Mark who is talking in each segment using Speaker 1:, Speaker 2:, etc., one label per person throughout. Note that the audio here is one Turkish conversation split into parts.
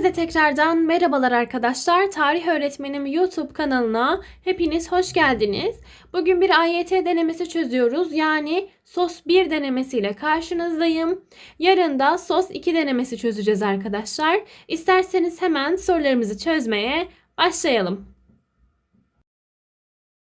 Speaker 1: Herkese tekrardan merhabalar arkadaşlar. Tarih Öğretmenim YouTube kanalına hepiniz hoş geldiniz. Bugün bir AYT denemesi çözüyoruz. Yani SOS 1 denemesiyle karşınızdayım. Yarın da SOS 2 denemesi çözeceğiz arkadaşlar. İsterseniz hemen sorularımızı çözmeye başlayalım.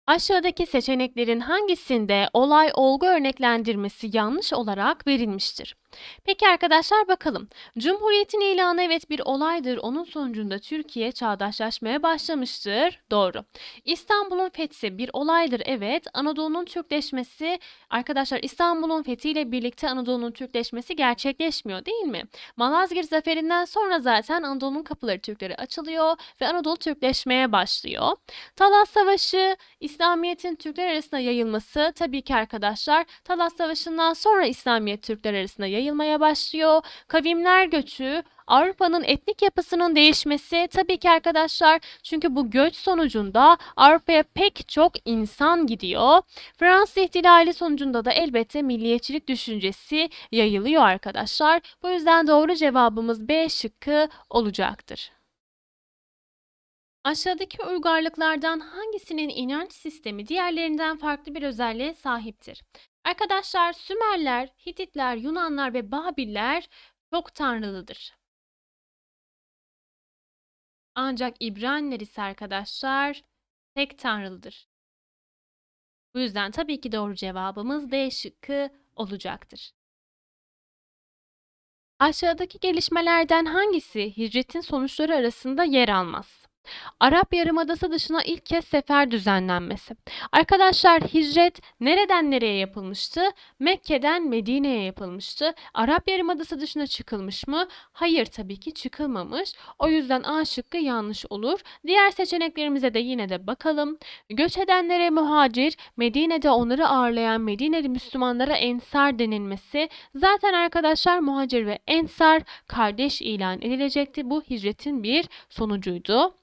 Speaker 1: Aşağıdaki seçeneklerin hangisinde olay olgu örneklendirmesi yanlış olarak verilmiştir? Peki arkadaşlar bakalım. Cumhuriyetin ilanı evet bir olaydır. Onun sonucunda Türkiye çağdaşlaşmaya başlamıştır. Doğru. İstanbul'un fethi bir olaydır. Evet. Anadolu'nun Türkleşmesi arkadaşlar İstanbul'un fethiyle birlikte Anadolu'nun Türkleşmesi gerçekleşmiyor değil mi? Malazgirt zaferinden sonra zaten Anadolu'nun kapıları Türklere açılıyor ve Anadolu Türkleşmeye başlıyor. Talas Savaşı, İslamiyet'in Türkler arasında yayılması tabii ki arkadaşlar Talas Savaşı'ndan sonra İslamiyet Türkler arasında yayılmaya başlıyor. Kavimler göçü, Avrupa'nın etnik yapısının değişmesi tabii ki arkadaşlar çünkü bu göç sonucunda Avrupa'ya pek çok insan gidiyor. Fransız ihtilali sonucunda da elbette milliyetçilik düşüncesi yayılıyor arkadaşlar. Bu yüzden doğru cevabımız B şıkkı olacaktır. Aşağıdaki uygarlıklardan hangisinin inanç sistemi diğerlerinden farklı bir özelliğe sahiptir? Arkadaşlar Sümerler, Hititler, Yunanlar ve Babiller çok tanrılıdır. Ancak İbraniler ise arkadaşlar tek tanrılıdır. Bu yüzden tabii ki doğru cevabımız D şıkkı olacaktır. Aşağıdaki gelişmelerden hangisi hicretin sonuçları arasında yer almaz? Arap Yarımadası dışına ilk kez sefer düzenlenmesi. Arkadaşlar hicret nereden nereye yapılmıştı? Mekke'den Medine'ye yapılmıştı. Arap Yarımadası dışına çıkılmış mı? Hayır tabii ki çıkılmamış. O yüzden A şıkkı yanlış olur. Diğer seçeneklerimize de yine de bakalım. Göç edenlere muhacir, Medine'de onları ağırlayan Medineli Müslümanlara ensar denilmesi. Zaten arkadaşlar muhacir ve ensar kardeş ilan edilecekti. Bu hicretin bir sonucuydu.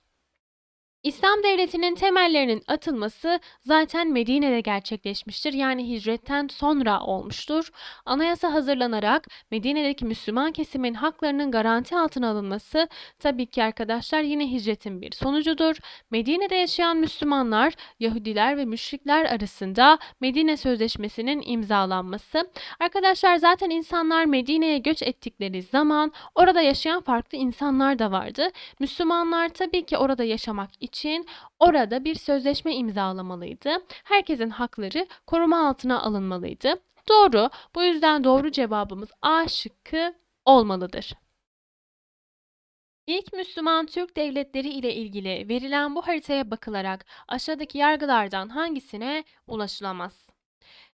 Speaker 1: İslam devletinin temellerinin atılması zaten Medine'de gerçekleşmiştir. Yani hicretten sonra olmuştur. Anayasa hazırlanarak Medine'deki Müslüman kesimin haklarının garanti altına alınması tabii ki arkadaşlar yine hicretin bir sonucudur. Medine'de yaşayan Müslümanlar, Yahudiler ve müşrikler arasında Medine Sözleşmesi'nin imzalanması. Arkadaşlar zaten insanlar Medine'ye göç ettikleri zaman orada yaşayan farklı insanlar da vardı. Müslümanlar tabii ki orada yaşamak için için orada bir sözleşme imzalamalıydı. Herkesin hakları koruma altına alınmalıydı. Doğru. Bu yüzden doğru cevabımız A şıkkı olmalıdır. İlk Müslüman Türk devletleri ile ilgili verilen bu haritaya bakılarak aşağıdaki yargılardan hangisine ulaşılamaz?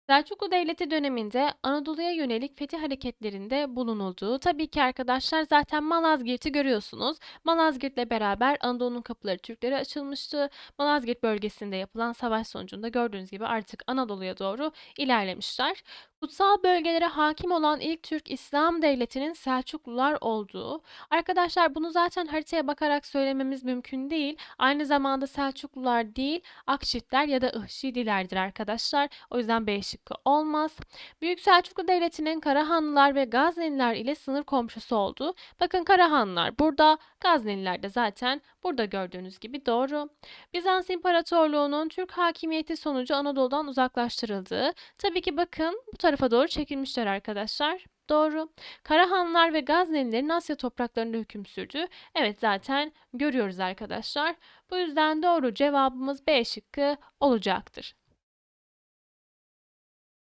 Speaker 1: Selçuklu Devleti döneminde Anadolu'ya yönelik fetih hareketlerinde bulunulduğu tabii ki arkadaşlar zaten Malazgirt'i görüyorsunuz. Malazgirt'le beraber Anadolu'nun kapıları Türklere açılmıştı. Malazgirt bölgesinde yapılan savaş sonucunda gördüğünüz gibi artık Anadolu'ya doğru ilerlemişler. Kutsal bölgelere hakim olan ilk Türk İslam devletinin Selçuklular olduğu. Arkadaşlar bunu zaten haritaya bakarak söylememiz mümkün değil. Aynı zamanda Selçuklular değil, Akşitler ya da Ihşidilerdir arkadaşlar. O yüzden B şıkkı olmaz. Büyük Selçuklu Devleti'nin Karahanlılar ve Gazneliler ile sınır komşusu olduğu. Bakın Karahanlılar burada, Gazneliler de zaten burada gördüğünüz gibi doğru. Bizans İmparatorluğu'nun Türk hakimiyeti sonucu Anadolu'dan uzaklaştırıldığı. Tabii ki bakın bu tarafa doğru çekilmişler arkadaşlar. Doğru. Karahanlılar ve Gaznelilerin Asya topraklarında hüküm sürdü. Evet zaten görüyoruz arkadaşlar. Bu yüzden doğru cevabımız B şıkkı olacaktır.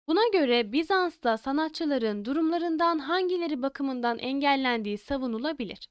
Speaker 1: Buna göre Bizans'ta sanatçıların durumlarından hangileri bakımından engellendiği savunulabilir.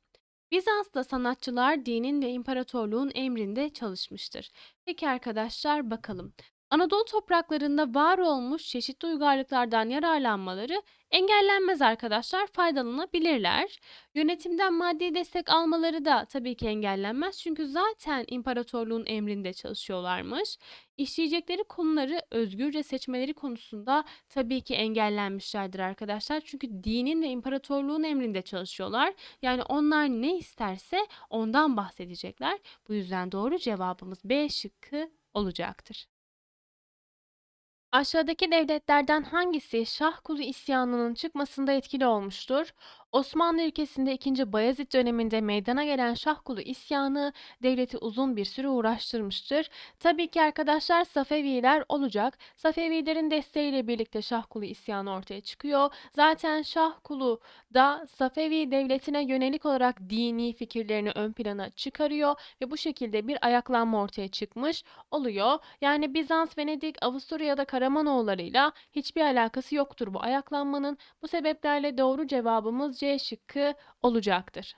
Speaker 1: Bizans'ta sanatçılar dinin ve imparatorluğun emrinde çalışmıştır. Peki arkadaşlar bakalım. Anadolu topraklarında var olmuş çeşitli uygarlıklardan yararlanmaları engellenmez arkadaşlar, faydalanabilirler. Yönetimden maddi destek almaları da tabii ki engellenmez çünkü zaten imparatorluğun emrinde çalışıyorlarmış. İşleyecekleri konuları özgürce seçmeleri konusunda tabii ki engellenmişlerdir arkadaşlar. Çünkü dinin ve imparatorluğun emrinde çalışıyorlar. Yani onlar ne isterse ondan bahsedecekler. Bu yüzden doğru cevabımız B şıkkı olacaktır. Aşağıdaki devletlerden hangisi Şah Kulu isyanının çıkmasında etkili olmuştur? Osmanlı ülkesinde 2. Bayezid döneminde meydana gelen Şahkulu isyanı devleti uzun bir süre uğraştırmıştır. Tabii ki arkadaşlar Safeviler olacak. Safevilerin desteğiyle birlikte Şahkulu isyanı ortaya çıkıyor. Zaten Şahkulu da Safevi devletine yönelik olarak dini fikirlerini ön plana çıkarıyor ve bu şekilde bir ayaklanma ortaya çıkmış oluyor. Yani Bizans, Venedik, Avusturya ya da Karamanoğullarıyla hiçbir alakası yoktur bu ayaklanmanın. Bu sebeplerle doğru cevabımız C şıkkı olacaktır.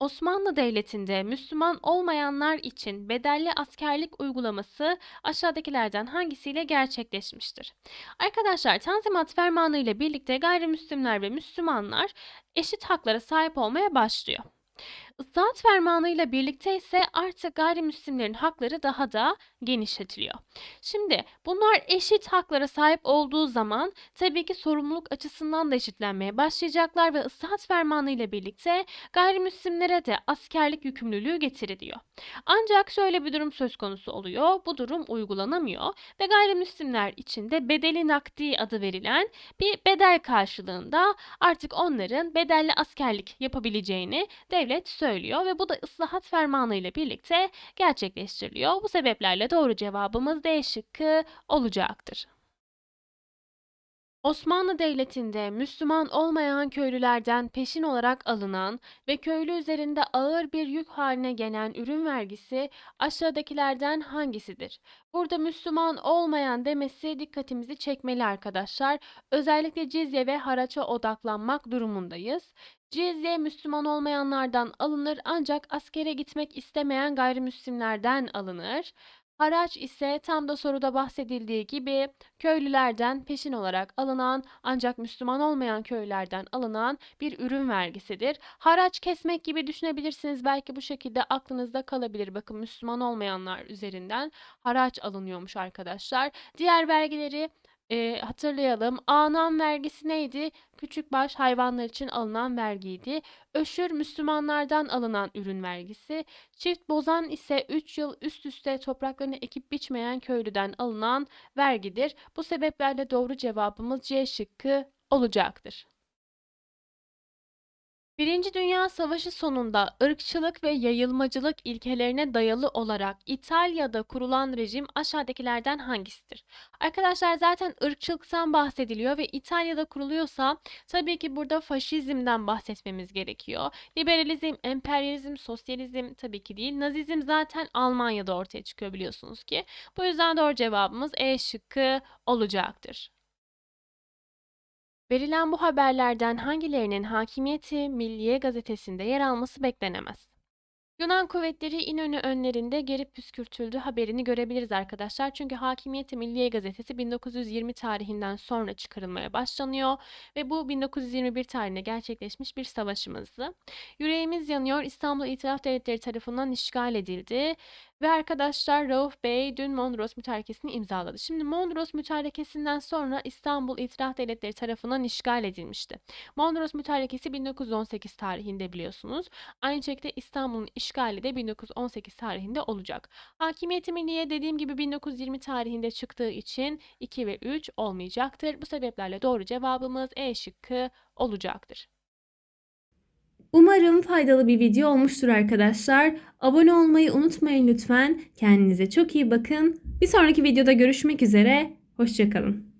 Speaker 1: Osmanlı Devleti'nde Müslüman olmayanlar için bedelli askerlik uygulaması aşağıdakilerden hangisiyle gerçekleşmiştir? Arkadaşlar Tanzimat Fermanı ile birlikte gayrimüslimler ve Müslümanlar eşit haklara sahip olmaya başlıyor. Islahat fermanı ile birlikte ise artık gayrimüslimlerin hakları daha da genişletiliyor. Şimdi bunlar eşit haklara sahip olduğu zaman tabii ki sorumluluk açısından da eşitlenmeye başlayacaklar ve ıslahat fermanı ile birlikte gayrimüslimlere de askerlik yükümlülüğü getiriliyor. Ancak şöyle bir durum söz konusu oluyor. Bu durum uygulanamıyor ve gayrimüslimler için de bedeli nakdi adı verilen bir bedel karşılığında artık onların bedelli askerlik yapabileceğini devlet söylüyor ve bu da ıslahat fermanı ile birlikte gerçekleştiriliyor. Bu sebeplerle doğru cevabımız D şıkkı olacaktır. Osmanlı Devleti'nde Müslüman olmayan köylülerden peşin olarak alınan ve köylü üzerinde ağır bir yük haline gelen ürün vergisi aşağıdakilerden hangisidir? Burada Müslüman olmayan demesi dikkatimizi çekmeli arkadaşlar. Özellikle cizye ve haraça odaklanmak durumundayız. Cizye Müslüman olmayanlardan alınır ancak askere gitmek istemeyen gayrimüslimlerden alınır. Haraç ise tam da soruda bahsedildiği gibi köylülerden peşin olarak alınan ancak Müslüman olmayan köylülerden alınan bir ürün vergisidir. Haraç kesmek gibi düşünebilirsiniz. Belki bu şekilde aklınızda kalabilir. Bakın Müslüman olmayanlar üzerinden haraç alınıyormuş arkadaşlar. Diğer vergileri e, hatırlayalım. Anam vergisi neydi? Küçükbaş hayvanlar için alınan vergiydi. Öşür Müslümanlardan alınan ürün vergisi. Çift bozan ise 3 yıl üst üste topraklarını ekip biçmeyen köylüden alınan vergidir. Bu sebeplerle doğru cevabımız C şıkkı olacaktır. Birinci Dünya Savaşı sonunda ırkçılık ve yayılmacılık ilkelerine dayalı olarak İtalya'da kurulan rejim aşağıdakilerden hangisidir? Arkadaşlar zaten ırkçılıktan bahsediliyor ve İtalya'da kuruluyorsa tabii ki burada faşizmden bahsetmemiz gerekiyor. Liberalizm, emperyalizm, sosyalizm tabii ki değil. Nazizm zaten Almanya'da ortaya çıkıyor biliyorsunuz ki. Bu yüzden doğru cevabımız E şıkkı olacaktır. Verilen bu haberlerden hangilerinin Hakimiyeti Milliye gazetesinde yer alması beklenemez? Yunan kuvvetleri İnönü önlerinde geri püskürtüldü haberini görebiliriz arkadaşlar. Çünkü Hakimiyeti Milliye gazetesi 1920 tarihinden sonra çıkarılmaya başlanıyor ve bu 1921 tarihinde gerçekleşmiş bir savaşımızdı. Yüreğimiz yanıyor İstanbul İtilaf Devletleri tarafından işgal edildi ve arkadaşlar Rauf Bey dün Mondros Mütarekesini imzaladı. Şimdi Mondros Mütarekesi'nden sonra İstanbul İtilaf Devletleri tarafından işgal edilmişti. Mondros Mütarekesi 1918 tarihinde biliyorsunuz. Aynı şekilde İstanbul'un işgali de 1918 tarihinde olacak. Hakimiyeti Milliye dediğim gibi 1920 tarihinde çıktığı için 2 ve 3 olmayacaktır. Bu sebeplerle doğru cevabımız E şıkkı olacaktır.
Speaker 2: Umarım faydalı bir video olmuştur arkadaşlar. Abone olmayı unutmayın lütfen. Kendinize çok iyi bakın. Bir sonraki videoda görüşmek üzere. Hoşçakalın.